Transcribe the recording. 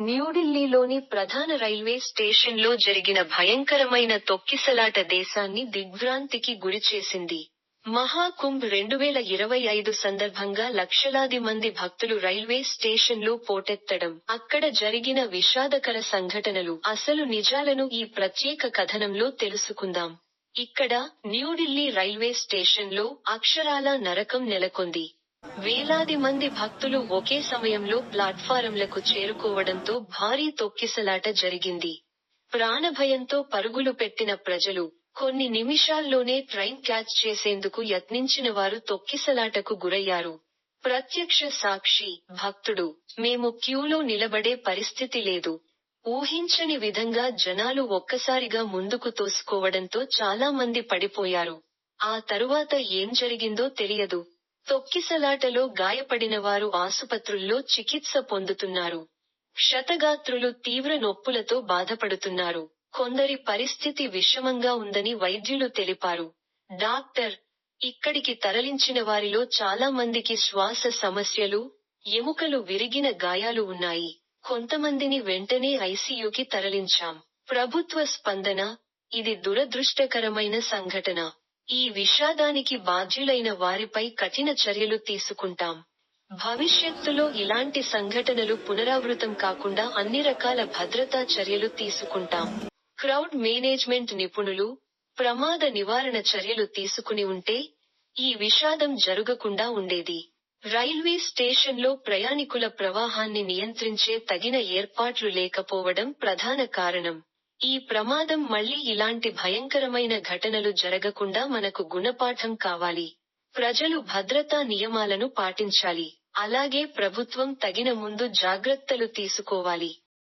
న్యూఢిల్లీలోని ప్రధాన రైల్వే స్టేషన్లో జరిగిన భయంకరమైన తొక్కిసలాట దేశాన్ని దిగ్భ్రాంతికి గురిచేసింది. మహాకుంభ్ రెండువేల ఇరవై ఐదు సందర్భంగా లక్షలాది మంది భక్తులు రైల్వే స్టేషన్లో పోటెత్తడం, అక్కడ జరిగిన విషాదకర సంఘటనలు అసలు నిజాలను ఈ ప్రత్యేక కథనంలో తెలుసుకుందాం. ఇక్కడ, న్యూఢిల్లీ రైల్వే స్టేషన్లో అక్షరాలా నరకం నెలకొంది. వేలాది మంది భక్తులు ఒకే సమయంలో ప్లాట్ఫారంలకు చేరుకోవడంతో భారీ తొక్కిసలాట జరిగింది. ప్రాణభయంతో పరుగులు పెట్టిన ప్రజలు, కొన్ని నిమిషాల్లోనే ట్రైన్ క్యాచ్ చేసేందుకు యత్నించిన వారు తొక్కిసలాటకు గురయ్యారు. ప్రత్యక్ష సాక్షి, భక్తుడు, మేము క్యూలో నిలబడే పరిస్థితి లేదు. ఊహించని విధంగా జనాలు ఒక్కసారిగా ముందుకు తోసుకోవడంతో చాలా మంది పడిపోయారు. ఆ తరువాత ఏం జరిగిందో తెలియదు. తొక్కిసలాటలో గాయపడినవారు ఆసుపత్రుల్లో చికిత్స పొందుతున్నారు. క్షతగాత్రులు తీవ్ర నొప్పులతో బాధపడుతున్నారు. కొందరి పరిస్థితి విషమంగా ఉందని వైద్యులు తెలిపారు. డాక్టర్, ఇక్కడికి తరలించినవారిలో చాలా మందికి శ్వాస సమస్యలు, ఎముకలు విరిగిన గాయాలు ఉన్నాయి. కొంతమందిని వెంటనే ఐసీయూకి తరలించాం. ప్రభుత్వ స్పందన, ఇది దురదృష్టకరమైన సంఘటన. ఈ విషాదానికి బాధ్యులైన వారిపై కఠిన చర్యలు తీసుకుంటాం. భవిష్యత్తులో ఇలాంటి సంఘటనలు పునరావృతం కాకుండా అన్ని రకాల భద్రతా చర్యలు తీసుకుంటాం. క్రౌడ్ మేనేజ్మెంట్ నిపుణులు, ప్రమాద నివారణ చర్యలు తీసుకుని ఉంటే, ఈ విషాదం జరగకుండా ఉండేది. రైల్వే స్టేషన్లో ప్రయాణికుల ప్రవాహాన్ని నియంత్రించే తగిన ఏర్పాట్లు లేకపోవడం ప్రధాన కారణం. ఈ ప్రమాదం మళ్ళీ ఇలాంటి భయంకరమైన ఘటనలు జరగకుండా మనకు గుణపాఠం కావాలి. ప్రజలు భద్రతా నియమాలను పాటించాలి. అలాగే ప్రభుత్వం తగిన ముందు జాగ్రత్తలు తీసుకోవాలి.